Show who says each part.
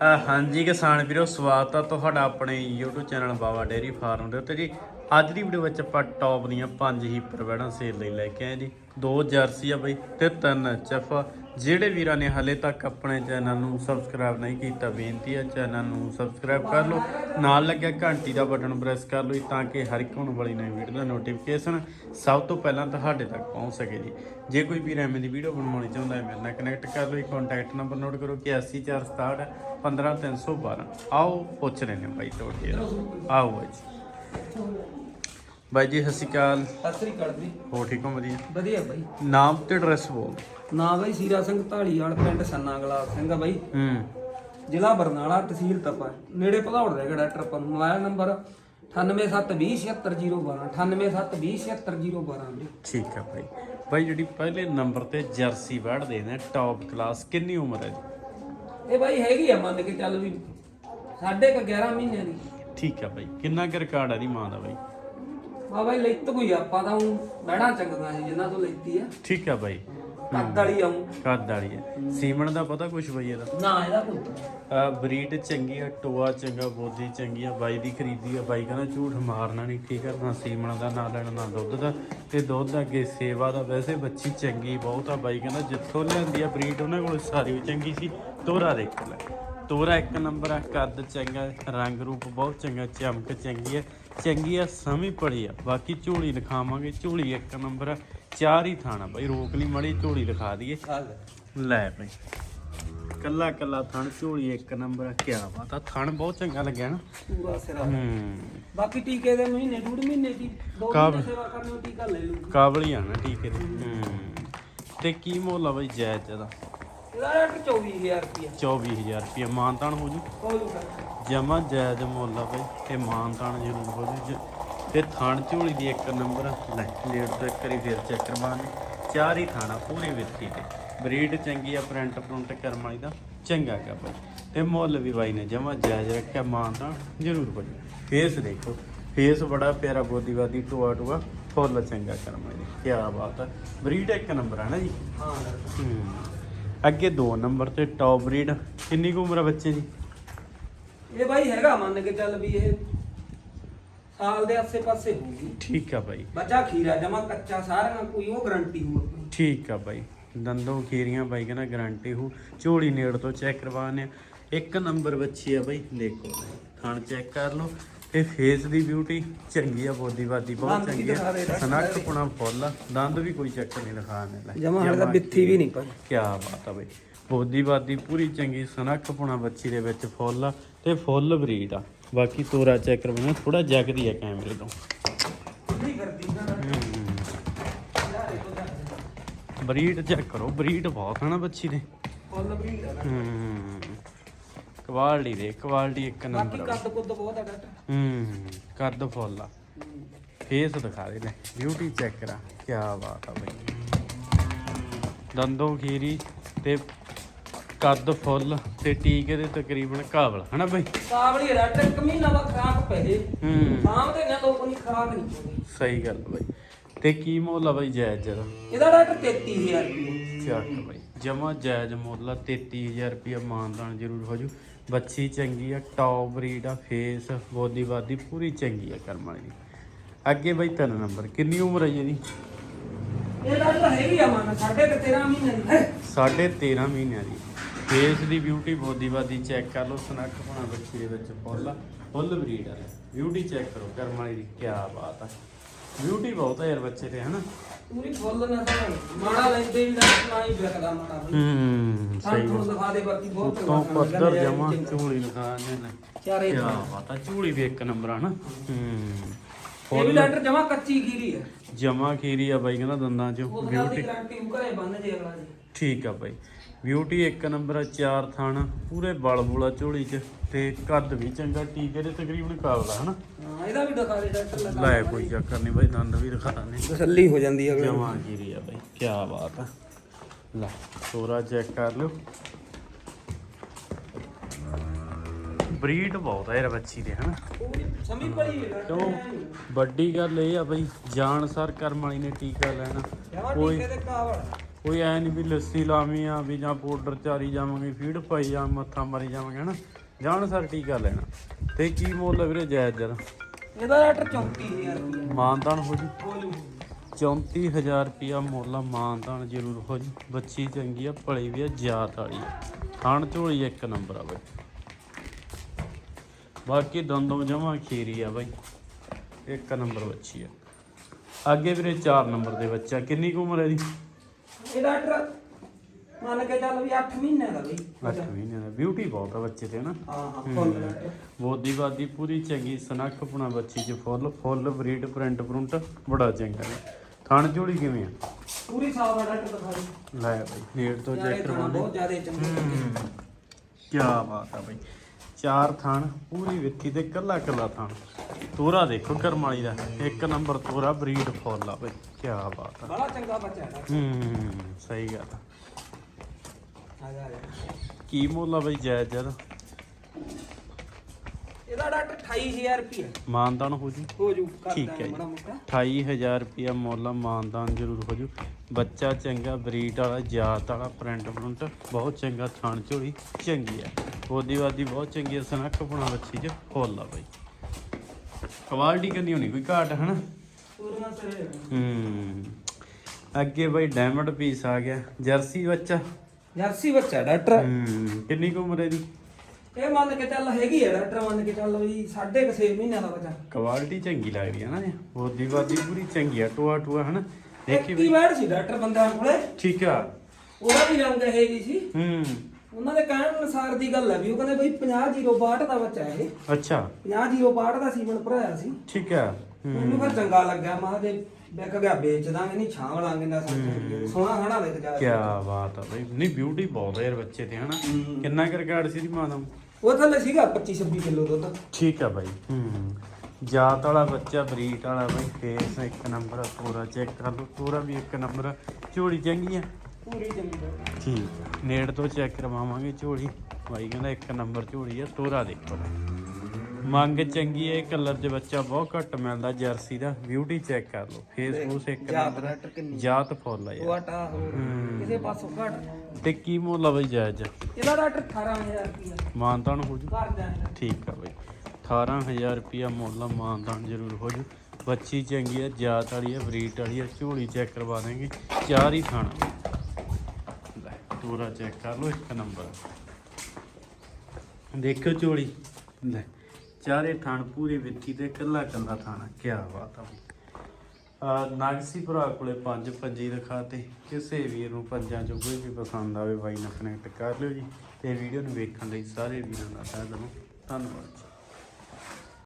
Speaker 1: ਹਾਂਜੀ ਕਿਸਾਨ ਵੀਰੋ, ਸਵਾਗਤ ਆ ਤੁਹਾਡਾ ਆਪਣੇ YouTube channel Bawa dairy farm ਦੇ ਉੱਤੇ ਜੀ। ਅੱਜ ਦੀ ਵੀਡੀਓ ਵਿੱਚ ਆਪਾਂ ਟੌਪ ਦੀਆਂ ਪੰਜ ਹੀ ਪ੍ਰਵੈੜਾਂ ਸੇਲ ਲਈ ਲੈ ਕੇ ਆਏ ਜੀ। ਦੋ ਜਰਸੀ ਆ ਬਈ ਤੇ ਤਿੰਨ ਚਫਾ ਜਿਹੜੇ ਵੀਰਾਂ ਨੇ ਹਲੇ ਤੱਕ ਆਪਣੇ ਚੈਨਲ ਨੂੰ ਸਬਸਕ੍ਰਾਈਬ ਨਹੀਂ ਕੀਤਾ, ਬੇਨਤੀ ਹੈ ਚੈਨਲ ਨੂੰ ਸਬਸਕ੍ਰਾਈਬ ਕਰ ਲਓ। ਨਾਲ ਲੱਗਿਆ ਘੰਟੀ ਦਾ ਬਟਨ ਪ੍ਰੈਸ ਕਰ ਲਓ ਤਾਂ ਕਿ ਹਰ ਇੱਕ ਹੋਣ ਵਾਲੀ ਨਵੀਂ ਵੀਡੀਓ ਦਾ ਨੋਟੀਫਿਕੇਸ਼ਨ ਸਭ ਤੋਂ ਪਹਿਲਾਂ ਤੁਹਾਡੇ ਤੱਕ ਪਹੁੰਚ ਸਕੇ ਜੀ। ਜੇ ਕੋਈ ਵੀਰ ਐਵੇਂ ਦੀ ਵੀਡੀਓ ਬਣਵਾਉਣੀ ਚਾਹੁੰਦਾ ਹੈ, ਮੇਰੇ ਨਾਲ ਕਨੈਕਟ ਕਰ ਲਓ ਜੀ। ਕੰਟੈਕਟ ਨੰਬਰ ਨੋਟ ਕਰੋ 8147 15312 ਆਓ ਪੁੱਛ ਲੈਣੇ ਬਾਈ ਤੁਹਾਡੇ ਆਓ ਬਾਈ ਜੀ। ਬਾਈ ਜੀ ਸਤਿ ਸ਼੍ਰੀ ਅਕਾਲ।
Speaker 2: ਸਤਿ ਸ੍ਰੀ ਅਕਾਲ ਜੀ।
Speaker 1: ਹੋ ਠੀਕ ਹੋ? ਵਧੀਆ।
Speaker 2: ਵਧੀਆ ਬਾਈ।
Speaker 1: ਨਾਮ ਤੇ ਐਡਰੈਸ ਬੋਲ।
Speaker 2: ਨਾਂ ਬਾਈ ਸੀਰਾ ਸਿੰਘ ਢਾਲੀਵਾਲ ਪਿੰਡ ਸੰਨਾ ਗਲਾਬ ਸਿੰਘ ਆ ਬਾਈ।
Speaker 1: ਹੂੰ।
Speaker 2: ਜ਼ਿਲ੍ਹਾ ਬਰਨਾਲਾ ਤਹਿਸੀਲ ਤਪਾ। ਨੇੜੇ ਭਦੌੜ ਦਾ ਕਿਹੜਾ ਟਰਪਾ ਮੋਬਾਈਲ ਨੰਬਰ 9872076012 9872076012 ਵੀਰੇ
Speaker 1: ਠੀਕ ਹੈ ਬਾਈ। ਬਾਈ ਜਿਹੜੀ ਪਹਿਲੇ ਨੰਬਰ ਤੇ ਜਰਸੀ ਵੜਦੇ ਨੇ ਟੌਪ ਕਲਾਸ ਕਿੰਨੀ ਉਮਰ ਹੈ ਜੀ?
Speaker 2: ਇਹ ਬਾਈ ਹੈਗੀ ਆ ਮੰਨ ਕੇ ਚੱਲ ਵੀ ਸਾਢੇ ਕ 11 ਮਹੀਨਿਆਂ ਦੀ।
Speaker 1: ਠੀਕ ਹੈ ਬਾਈ। ਕਿੰਨਾ ਕੁ ਰਿਕਾਰਡ ਹੈ ਦੀ ਮਾਂ ਦਾ ਬਾਈ?
Speaker 2: ਬਾ ਬਾਈ ਲੈਤ ਕੋਈ ਆਪਾਂ ਤਾਂ ਬਹਿਣਾ ਚੰਗਦਾ ਸੀ ਜਿੰਨਾ ਤੋਂ ਲੈਤੀ ਆ।
Speaker 1: ਠੀਕ ਹੈ ਬਾਈ।
Speaker 2: ਕੱਦ ਵਾਲੀ ਆਉਂ
Speaker 1: ਕੱਦ ਵਾਲੀ ਹੈ ਸੀਮਣ ਦਾ ਪਤਾ ਕੁਛ ਬਈ ਇਹਦਾ?
Speaker 2: ਨਾ ਇਹਦਾ ਕੋਈ
Speaker 1: ਆ ਬਰੀਡ ਚੰਗੀ ਆ ਟੋਆ ਚੰਗਾ ਬੋਦੀ ਚੰਗੀ ਆ ਬਾਈ ਦੀ ਖਰੀਦੀ ਆ। ਬਾਈ ਕਹਿੰਦਾ ਝੂਠ ਮਾਰਨਾ ਨਹੀਂ ਠੀਕ ਆ ਨਾ ਸੀਮਣ ਦਾ ਨਾ ਲੈਣਾ ਨਾ ਦੁੱਧ ਦਾ। ਤੇ ਦੁੱਧ ਅੱਗੇ ਸੇਵਾ ਦਾ ਵੈਸੇ ਬੱਚੀ ਚੰਗੀ ਬਹੁਤ ਆ। ਬਾਈ ਕਹਿੰਦਾ ਜਿੱਥੋਂ ਲਿਆਂਦੀ ਆ ਬਰੀਡ ਉਹਨਾਂ ਕੋਲ ਸਾਰੀ ਵੀ ਚੰਗੀ ਸੀ। ਤੋਰਾ ਦੇਖ ਲੈ। ਤੋਰਾ ਇੱਕ ਨੰਬਰ ਆ ਕੱਦ ਚੰਗਾ ਰੰਗ ਰੂਪ ਬਹੁਤ ਚੰਗਾ ਚਮਕ ਚੰਗੀ ਆ। ਚੰਗੀ ਆ ਸਮੀ ਪੜੀ ਆ। ਬਾਕੀ ਝੋਲੀ ਲਿਖਾਵਾਂਗੇ ਝੋਲੀ ਇੱਕ ਨੰਬਰ ਆ ਚਾਰ ਹੀ ਥਾਣਾ ਬਾਈ ਰੋਕ ਲਈ ਮੜੀ ਝੋਲੀ ਲਿਖਾ ਦਈਏ। ਲੈ। ਬਈ। ਕੱਲਾ ਕੱਲਾ ਥਣ ਝੋਲੀ ਇੱਕ ਨੰਬਰ ਆ ਕਿਆ ਬਾਤ ਆ ਥਣ ਬਹੁਤ ਚੰਗਾ ਲੱਗਿਆ ਨਾ।
Speaker 2: ਪੂਰਾ ਸਿਰਾ।
Speaker 1: ਹੂੰ।
Speaker 2: ਬਾਕੀ ਟੀਕੇ ਦੇ ਮਹੀਨੇ ਡੂਢ ਮਹੀਨੇ ਦੀ ਦੋ ਮਹੀਨੇ ਸੇਵਾ ਕਰਨ ਟੀਕਾ ਲੈ ਲੂ
Speaker 1: ਕਾਬਲੀ ਆ ਨਾ ਟੀਕੇ ਦੇ ਹੂੰ। ਤੇ ਕੀ ਮੁੱਲ ਬਈ ਜਾਇਜ਼ ਦਾ
Speaker 2: ਇਹਦਾ ਰੇਟ 24000 ਰੁਪਇਆ
Speaker 1: 24000 ਰੁਪਏ ਮਾਨਤਾਨ ਹੋ ਜੂ? ਜਮਾ ਜਾਇਜ਼ ਮੁੱਲ ਆ ਬਈ। ਤੇ ਮਾਨਤਾਨ ਜ਼ਰੂਰ ਹੋ ਜੂ। ਜ- ਤੇ ਥਣ ਝੋਲੀ ਦੀ ਇੱਕ ਨੰਬਰ ਆ। ਲੈ ਲੇਟ ਤੋਂ ਇੱਕ ਵਾਰੀ ਫੇਰ ਚੈੱਕ ਕਰਵਾਣੇ ਚਾਰ ਹੀ ਥਾਣਾ ਪੂਰੀ ਵਿੱਤੀ ਤੇ। ਬਰੀਡ ਚੰਗੀ ਆ ਪ੍ਰਿੰਟ ਪ੍ਰਿੰਟ ਕਰਮ ਵਾਲੀ ਦਾ। ਚੰਗਾ ਕਾ ਬਈ। ਤੇ ਮੁੱਲ ਵੀ ਬਾਈ ਨੇ ਜਮਾ ਜਾਇਜ਼ ਰੱਖਿਆ। ਮਾਨਤਾਨ ਜ਼ਰੂਰ ਬਈ ਫੇਸ ਦੇਖੋ। ਫੇਸ ਬੜਾ ਪਿਆਰਾ ਬੋਦੀਵਾਦੀ ਟੋਆ ਟੋਆ। ਫੁੱਲ ਚੰਗਾ ਕਰਮ ਵਾਲੀ। ਕੀ ਬਾਤ ਆ। ਬਰੀਡ ਇੱਕ ਨੰਬਰ ਆ ਨਾ ਜੀ।
Speaker 2: ਹਾਂ।
Speaker 1: ਹੂੰ। ਅੱਗੇ 2 ਨੰਬਰ ਤੇ ਟੌਪ ਬਰੀਡ ਕਿੰਨੀ ਕੁ ਉਮਰ ਆ ਬੱਚੇ ਦੀ?
Speaker 2: ਇਹ ਬਾਈ ਹੈਗਾ ਮੰਨ ਕੇ ਚੱਲ ਵੀ ਇਹ ਸਾਲ ਦੇ ਆਸੇ ਪਾਸੇ ਹੋਊਗੀ।
Speaker 1: ਠੀਕ ਆ ਬਾਈ।
Speaker 2: ਬੱਚਾ ਖੀਰਾ ਜਮਾ ਕੱਚਾ ਸਾਰਿਆਂ ਕੋਈ ਉਹ ਗਰੰਟੀ ਹੋਊ ਆਪਣੀ।
Speaker 1: ਠੀਕ ਆ ਬਾਈ। ਦੰਦੋਂ ਖੀਰੀਆਂ ਬਾਈ ਕਹਿੰਦਾ ਗਾਰੰਟੀ ਹੋ ਝੋਲੀ ਨੇੜ ਤੋਂ ਚੈੱਕ ਕਰਵਾਣੇ ਇੱਕ ਨੰਬਰ ਬੱਚੀ ਆ ਬਾਈ ਦੇਖੋ। ਥਣ ਚੈੱਕ ਕਰ ਲਓ। ਤੇ ਫੇਸ ਦੀ ਬਿਊਟੀ ਚੰਗੀ ਆ ਬੋਦੀ ਬਾਦੀ ਬਹੁਤ
Speaker 2: ਦੰਦ
Speaker 1: ਚੰਗੀ
Speaker 2: ਦਿਖਾ
Speaker 1: ਆ ਸਨੱਖ ਪੁਣਾ ਫੁੱਲ ਆ ਦੰਦ ਵੀ ਕੋਈ ਚੱਕਰ ਨਹੀਂ ਦਿਖਾਣੇ ਲੈ।
Speaker 2: ਜਮਾ ਹਲੇ ਤਾਂ ਬਿੱਥੀ ਵੀ ਨਹੀਂ ਪਈ
Speaker 1: ਕੀ ਬਾਤ ਆ ਬਈ। ਬੋਦੀ ਬਾਦੀ ਪੂਰੀ ਚੰਗੀ ਸਨੱਖ ਪੁਣਾ ਬੱਚੀ ਦੇ ਵਿੱਚ ਫੁੱਲ ਆ ਤੇ ਫੁੱਲ ਬਰੀਡ ਆ। ਬਾਕੀ ਤੋਰਾ ਚੈੱਕ ਕਰਵਾਉਣਾ ਥੋੜਾ ਜਗਦੀ ਆ ਕੈਮਰੇ ਤੋਂ।
Speaker 2: ਨਹੀਂ ਕਰਦੀ ਨਾ
Speaker 1: ਬਰੀਡ ਚੈੱਕ ਕਰੋ ਬਰੀਡ ਬਹੁਤ ਆ ਨਾ ਬੱਚੀ ਦੇ।
Speaker 2: ਫੁੱਲ ਵੀ
Speaker 1: ਹੂੰ। ਕੁਆਲਿਟੀ ਦੇ ਕੁਆਲਿਟੀ ਇੱਕ
Speaker 2: ਬਾਕੀ
Speaker 1: ਨੰਬਰ
Speaker 2: ਕੱਦ ਕੁੱਦ ਬਹੁਤ ਆ ਡਾਟਾ
Speaker 1: ਹੂੰ ਕੱਦ ਫੁੱਲ ਆ। ਫੇਸ ਦਿਖਾ ਦੇ ਲੈ ਬਿਊਟੀ ਚੈੱਕ ਕਰਾ ਕੀ ਬਾਤ ਆ ਬਈ। ਦੰਦੋਂ ਖੀਰੀ ਤੇ ਕੱਦ ਫੁੱਲ ਤੇ ਟੀਕੇ ਦੇ ਤਕਰੀਬਨ ਕਾਬਲ ਹਨਾ ਬਈ?
Speaker 2: ਕਾਬਲੀ ਰੱਟ ਇੱਕ ਮਹੀਨਾ ਬਾਅਦ ਖਰਾਕ ਪੈ ਜੇ
Speaker 1: ਹੂੰ।
Speaker 2: ਦੇ ਨਾਲ ਲੋਕ ਨਹੀਂ ਖਰਾਕ ਨਹੀਂ ਪਾਉਂਦੇ
Speaker 1: ਸਹੀ ਗੱਲ ਬਈ। ਤੇ ਕੀ ਮੁੱਲ ਆ ਬਈ ਜਾਇਜ਼ ਜਰਾ।
Speaker 2: ਇਹਦਾ ਰੇਟ 33000 ਰੁਪਏ
Speaker 1: ਚੱਕ ਬਈ। ਜਮਾ ਜਾਇਜ਼ ਮੁੱਲ ਆ 33000 ਰੁਪਇਆ ਮਾਨਦਾਨ ਜ਼ਰੂਰ ਹੋ ਜੂ। ਬੱਚੀ ਚੰਗੀ ਆ ਟੌਪ ਬਰੀਡ ਆ ਫੇਸ ਬੋਦੀ ਬਾਦੀ ਪੂਰੀ ਚੰਗੀ ਆ ਕਰਮ ਵਾਲੀ ਦੀ। ਅੱਗੇ ਬਈ ਤਿੰਨ ਨੰਬਰ ਕਿੰਨੀ ਉਮਰ ਹੈ ਜੀ ਇਹਦੀ?
Speaker 2: ਇਹਦਾ ਤਾਂ ਹੈਗੀ ਆ ਮਨ ਸਾਡੇ ਤੇ 13 ਮਹੀਨੇ ਦੀ। ਹੈ
Speaker 1: ਸਾਢੇ 13 ਮਹੀਨਿਆਂ ਦੀ। ਫੇਸ ਦੀ ਬਿਊਟੀ ਬੋਦੀ ਬਾਦੀ ਚੈੱਕ ਕਰ ਲਓ ਸਨੱਖ ਹੋਣਾ ਬੱਚੀ ਦੇ ਵਿੱਚ ਫੁੱਲ ਫੁੱਲ ਬਰੀਡ ਆ। ਬਿਊਟੀ ਚੈੱਕ ਕਰੋ ਕਰਮ ਵਾਲੀ ਦੀ ਕੀ ਬਾਤ ਆ। ਬਿਊਟੀ ਬਹੁਤ ਆ ਯਾਰ ਬੱਚੇ ਤੇ ਹਨਾ?
Speaker 2: ਪੂਰੀ ਫੁੱਲ ਨਾ ਤਾਂ ਮਾੜਾ ਲੈਂਦੇ ਵੀ ਨਾ ਨਾ ਹੀ ਵਿਕਦਾ ਮਾੜਾ। ਬਈ
Speaker 1: ਹੂੰ ਸਹੀ
Speaker 2: ਸਾਨੂੰ ਦਿਖਾ ਦੇ ਬਾਕੀ ਬਹੁਤ
Speaker 1: ਤੋਂ
Speaker 2: ਕਰਵਾ
Speaker 1: ਪੱਧਰ ਜਮਾ ਝੂਲੀ ਲਗਾਣੇ ਨੇ।
Speaker 2: ਚਾਰੇ
Speaker 1: ਕੀ ਬਾਤ ਆ ਝੂਲੀ ਵੀ ਇੱਕ ਨੰਬਰ ਆ ਨਾ। ਹੂੰ
Speaker 2: ਇਹ ਵੀ ਡਾਕਟਰ ਜਮਾ ਕੱਚੀ ਖੀਰੀ ਹੈ
Speaker 1: ਜਮਾ ਖੀਰੀ ਆ ਬਾਈ ਕਹਿੰਦਾ ਦੰਦਾਂ 'ਚ
Speaker 2: ਉਹ ਨਾਲ ਦੀ ਗਾਰੰਟੀ ਉਹ ਘਰੇ ਬੰਨ ਜੇ ਅਗਲਾ ਜੀ।
Speaker 1: ਠੀਕ ਆ ਬਾਈ। ਬਿਊਟੀ ਇੱਕ ਨੰਬਰ ਆ ਚਾਰ ਥਣ ਪੂਰੇ ਬਲ ਬੁਲਾ ਝੋਲੀ 'ਚ ਤੇ ਕੱਦ ਵੀ ਚੰਗਾ ਟੀਕੇ ਦੇ ਤਕਰੀਬਨ ਕਾਬਲਾ ਹਨਾ?
Speaker 2: ਹਾਂ ਇਹਦਾ ਵੀ ਦਿਖਾ ਦੇ ਡਾਕਟਰ ਲਗਾ
Speaker 1: ਲੈ ਕੋਈ ਚੱਕਰ ਨਹੀਂ ਬਾਈ ਦੰਦ ਵੀ ਦਿਖਾ ਨੇ
Speaker 2: ਤਸੱਲੀ ਹੋ ਜਾਂਦੀ ਹੈ
Speaker 1: ਜਮਾ ਖੀਰੀ ਆ ਬਾਈ ਕੀ ਬਾਤ ਆ। ਲੈ ਤੋਰਾ ਚੈੱਕ ਕਰ ਲਿਓ। ਬਰੀਡ ਬਹੁਤ ਆ ਯਾਰ ਬੱਚੀ ਦੇ ਹਨਾ?
Speaker 2: ਸਮੀ ਹੈ
Speaker 1: ਕਿਉਂ? ਵੱਡੀ ਗੱਲ ਇਹ ਆ ਬਈ ਜਾਣ ਸਰ ਕਰਮ ਵਾਲੀ ਨੇ ਟੀਕਾ ਲੈਣਾ। ਕੋਈ
Speaker 2: ਟੀਕੇ ਦੇ ਕਾਵਲ
Speaker 1: ਕੋਈ ਐ ਨਹੀਂ ਵੀ ਲੱਸੀ ਲਾਵੀਂ ਆ ਵੀ ਜਾਂ ਪਾਊਡਰ ਚਾਰੀ ਜਾਵਾਂਗੇ ਫੀਡ ਪਾਈ ਜਾਂ ਮੱਥਾ ਮਾਰੀ ਜਾਵਾਂਗੇ ਹਨਾ? ਜਾਣ ਸਰ ਟੀਕਾ ਲੈਣਾ। ਤੇ ਕੀ ਮੁੱਲ ਆ ਵੀਰੇ ਜਾਇਜ਼ ਜਰ?
Speaker 2: ਇਹਦਾ ਡਾਕਟਰ 34000 ਰੁਪਏ
Speaker 1: ਮਾਨਦਾਨ ਹੋ ਜੀ?
Speaker 2: ਬੋਲੂ
Speaker 1: 34000 ਰੁਪਿਆ ਮੁੱਲ ਆ ਮਾਨਦਾਨ ਜ਼ਰੂਰ ਹੋ ਜੀ। ਬੱਚੀ ਚੰਗੀ ਆ ਭਲੀ ਵੀ ਆ ਜਾਤ ਵਾਲੀ ਆ। ਖਾਣ ਝੋਲੀ ਇੱਕ ਨੰਬਰ ਆ ਬਾਈ। ਬਾਕੀ ਦੰਦੋਂ ਜਮਾ ਖੀਰੀ ਆ ਬਾਈ। ਇੱਕ ਨੰਬਰ ਬੱਚੀ ਆ। ਅੱਗੇ ਵੀਰੇ 4 ਨੰਬਰ ਦੇ ਬੱਚਾ। ਕਿੰਨੀ ਕੁ ਉਮਰ ਹੈ ਦੀ
Speaker 2: ਇਹ ਡਾਕਟਰ ਮੰਨ ਕੇ ਚੱਲ ਵੀ 8 ਮਹੀਨੇ ਦਾ ਬਈ।
Speaker 1: 8 ਮਹੀਨਿਆਂ ਦਾ। ਬਿਊਟੀ ਬਹੁਤ ਆ ਬੱਚੇ ਤੇ ਨਾ
Speaker 2: ਹਾਂ ਹਾਂ ਫੁੱਲ ਡਾਕਟਰ
Speaker 1: ਬੋਦੀ ਬਾਦੀ ਪੂਰੀ ਚੰਗੀ ਸਨੱਖ ਪੁਣਾ ਬੱਚੀ ਚ full full breed print print ਬੜਾ ਚੰਗਾ ਨੇ ਥਣ ਝੋਲੀ ਕਿਵੇਂ ਆ?
Speaker 2: ਪੂਰੀ ਸਾਫ਼ ਆ ਡਾਕਟਰ ਦਿਖਾ ਦੇ।
Speaker 1: ਲੈ ਬਾਈ ਨੇੜ ਤੋਂ
Speaker 2: ਯਾਰ
Speaker 1: ਚੈੱਕ
Speaker 2: ਇਹ ਤਾਂ
Speaker 1: ਕਰਵਾਉਂਦੇ
Speaker 2: ਬਹੁਤ ਜ਼ਿਆਦਾ ਚੰਗੇ
Speaker 1: ਕੀ ਬਾਤ ਆ ਬਈ। ਚਾਰ ਥਣ ਪੂਰੀ ਵਿੱਥੀ ਤੇ ਕੱਲਾ ਕੱਲਾ ਥਣ। ਤੋਰਾ ਦੇਖੋ ਕਰਮਾਲੀ ਦਾ। ਇੱਕ ਨੰਬਰ ਤੋਰਾ ਬਰੀਡ ਫੁੱਲ ਆ ਬਈ ਕੀ ਬਾਤ ਆ।
Speaker 2: ਬੜਾ ਚੰਗਾ ਬੱਚਾ ਹੈ
Speaker 1: ਹੂੰ ਸਹੀ ਗੱਲ ਆ।
Speaker 2: ਜਾ।
Speaker 1: ਕੀ ਮੁੱਲ ਆ ਬਈ ਜਾਇਜ਼ ਜਦ
Speaker 2: ਇਹਦਾ ਡਾਕਟਰ 28000 ਰੁਪਏ
Speaker 1: ਮਾਨਦਾਨ ਹੋ ਜੂ?
Speaker 2: ਹੋ ਜੂ
Speaker 1: ਠੀਕ ਹੈ ਜੀ।
Speaker 2: ਮਾੜਾ ਮੋਟਾ।
Speaker 1: 28000 ਰੁਪਿਆ ਮੁੱਲ ਆ, ਮਾਨਦਾਨ ਜ਼ਰੂਰ ਹੋ ਜੂ। ਬੱਚਾ ਚੰਗਾ ਬਰੀਡ ਵਾਲਾ ਜਾਤ ਵਾਲਾ ਪ੍ਰਿੰਟ ਪ੍ਰਿੰਟ ਬਹੁਤ ਚੰਗਾ ਥਣ ਝੋਲੀ ਚੰਗੀ ਆ। ਉਹਦੀ ਵਾਦੀ ਬਹੁਤ ਚੰਗੀ ਆ ਸਨੱਖ ਪੁਣਾ ਬੱਚੀ ਚ ਫੁੱਲ ਆ ਬਈ। ਕੁਆਲਿਟੀ ਕੰਨੀ ਹੋਣੀ ਕੋਈ ਘਾਟ ਹਨਾ?
Speaker 2: ਸਰੇ
Speaker 1: ਹੂੰ। ਅੱਗੇ ਬਈ ਡਾਇਮੰਡ ਪੀਸ ਆ ਗਿਆ ਜਰਸੀ ਬੱਚਾ।
Speaker 2: ਜਰਸੀ ਬੱਚਾ ਡਾਕਟਰ।
Speaker 1: ਹੂੰ ਕਿੰਨੀ ਕੁ ਉਮਰ ਹੈ ਦੀ
Speaker 2: ਇਹ ਮੰਨ ਕੇ ਚੱਲ ਹੈਗੀ ਹੈ ਡਾਕਟਰ ਮੰਨ ਕੇ ਚੱਲ ਵੀ 6.5 ਮਹੀਨਿਆਂ ਦਾ ਬੱਚਾ।
Speaker 1: ਕੁਆਲਿਟੀ ਚੰਗੀ ਲੱਗਦੀ ਹੈ ਨਾ ਉਹਦੀ ਵਾਦੀ ਪੂਰੀ ਚੰਗੀ ਆ ਟੋਆ ਟੋਆ ਹਨਾ? ਦੇਖੀ
Speaker 2: ਬੈਠ ਸੀ ਡਾਕਟਰ ਬੰਦਿਆਂ ਕੋਲੇ।
Speaker 1: ਠੀਕ ਆ।
Speaker 2: ਉਹਦਾ ਵੀ ਰੰਗ ਇਹ ਜੀ ਸੀ।
Speaker 1: ਹੂੰ।
Speaker 2: ਉਹਨਾਂ ਦੇ ਕਹਿਣ ਅਨੁਸਾਰ ਦੀ ਗੱਲ ਹੈ ਵੀ ਉਹ ਕਹਿੰਦੇ ਬਈ 50 ਦਾ ਬੱਚਾ ਇਹ।
Speaker 1: ਅੱਛਾ।
Speaker 2: 50 ਦਾ ਸੀਮਨ ਭਰਾਇਆ ਸੀ।
Speaker 1: ਠੀਕ ਆ ਹੂੰ।
Speaker 2: ਮੈਨੂੰ ਫਿਰ ਚੰਗਾ ਲੱਗਿਆ ਮਾ ਵਿਕ ਗਿਆ ਵੇਚ ਦਾਂਗੇ ਨਹੀਂ ਛਾਂ ਲਾਂਗੇ ਨਾ ਸੋਹਣਾ ਹਣਾ ਵਿਕ ਜਾ
Speaker 1: ਕੀ। ਬਾਤ ਆ ਬਈ। ਨਹੀਂ ਬਿਊਟੀ ਬਹੁਤ ਹੈ ਯਾਰ ਬੱਚੇ ਤੇ ਹਨਾ। ਕਿੰਨਾ ਕੁ ਰਿਕਾਰਡ ਸੀ ਦੀ ਮਾਂ ਦਾ
Speaker 2: ਉਹ ਥੱਲੇ ਸੀਗਾ 25 26 ਕਿਲੋ ਦੁੱਧ।
Speaker 1: ਠੀਕ ਆ ਬਾਈ। ਹੂੰ। ਜਾਤ ਵਾਲਾ ਬੱਚਾ ਬਰੀਟ ਵਾਲਾ ਬਾਈ ਫੇਸ ਇੱਕ ਨੰਬਰ ਆ ਪੂਰਾ ਚੈੱਕ ਕਰ ਲਓ ਪੂਰਾ ਵੀ ਇੱਕ ਨੰਬਰ ਆ। ਝੋਲੀ ਚੰਗੀ ਆ?
Speaker 2: ਪੂਰੀ
Speaker 1: ਠੀਕ ਨੇੜ ਤੋਂ ਚੈੱਕ ਕਰਵਾਵਾਂਗੇ ਝੋਲੀ। ਬਾਈ ਕਹਿੰਦਾ ਇੱਕ ਨੰਬਰ ਝੋਲੀ ਆ ਤੋਰਾ ਦੇਖੋ। ਮੰਗ ਚੰਗੀ ਹੈ ਕਲਰ ਦੇ ਬੱਚਾ ਬਹੁਤ ਘੱਟ ਮਿਲਦਾ ਜਰਸੀ ਦਾ। ਬਿਊਟੀ ਚੈੱਕ ਕਰ ਲਓ। ਫੇਸਬੁੱਕ ਇੱਕ
Speaker 2: ਜਾਤ
Speaker 1: ਨੰਬਰ ਜਾਤ ਫੁੱਲ ਆ ਯਾਰ।
Speaker 2: ਆਟਾ ਹੋਰ ਕਿਸੇ ਪਾਸੋਂ ਘਟ।
Speaker 1: ਤੇ ਕੀ ਮੁੱਲ ਆ ਬਈ ਜਾਇਜ਼।
Speaker 2: ਇਹਦਾ ਡਾਕਟਰ 18000 ਰੁਪਇਆ
Speaker 1: ਮਾਨਤਾਨ ਹੋ ਜੂ? ਠੀਕ ਆ ਬਈ। 18000 ਰੁਪਿਆ ਮੁੱਲ ਆ, ਮਾਨਤਾਨ ਜ਼ਰੂਰ ਹੋ ਜੂ। ਬੱਚੀ ਚੰਗੀ ਆ ਜਾਤ ਵਾਲੀ ਆ ਬਰੀਡ ਵਾਲੀ ਆ ਝੋਲੀ ਚੈੱਕ ਕਰਵਾ ਦੇਂਗੇ ਚਾਰ ਹੀ ਖਾਣਾ। ਪੂਰਾ ਚੈੱਕ ਕਰ ਲਓ ਇੱਕ ਨੰਬਰ। ਦੇਖਿਓ ਝੋਲੀ। ਲੈ। ਚਾਰੇ ਥਾਣ ਪੂਰੀ ਵਿੱਥੀ ਤੇ ਕੱਲਾ ਕੱਲਾ ਥਾਣਾ ਕੀ ਬਾਤ ਆ ਬਈ। ਨਾਗਸੀ ਭਰਾ ਕੋਲੇ ਪੰਜ ਪੰਜੀ ਦਿਖਾਤੇ। ਕਿਸੇ ਵੀਰ ਨੂੰ ਪੰਜਾਂ ਚੋਂ ਕੋਈ ਵੀ ਪਸੰਦ ਆਵੇ ਬਾਈ ਨਾਲ ਕਨੈਕਟ ਕਰ ਲਿਓ ਜੀ। ਤੇ ਵੀਡੀਓ ਨੂੰ ਵੇਖਣ ਲਈ ਸਾਰੇ ਵੀਰਾਂ ਦਾ ਧੰਨਵਾਦ ਧੰਨਵਾਦ ਜੀ।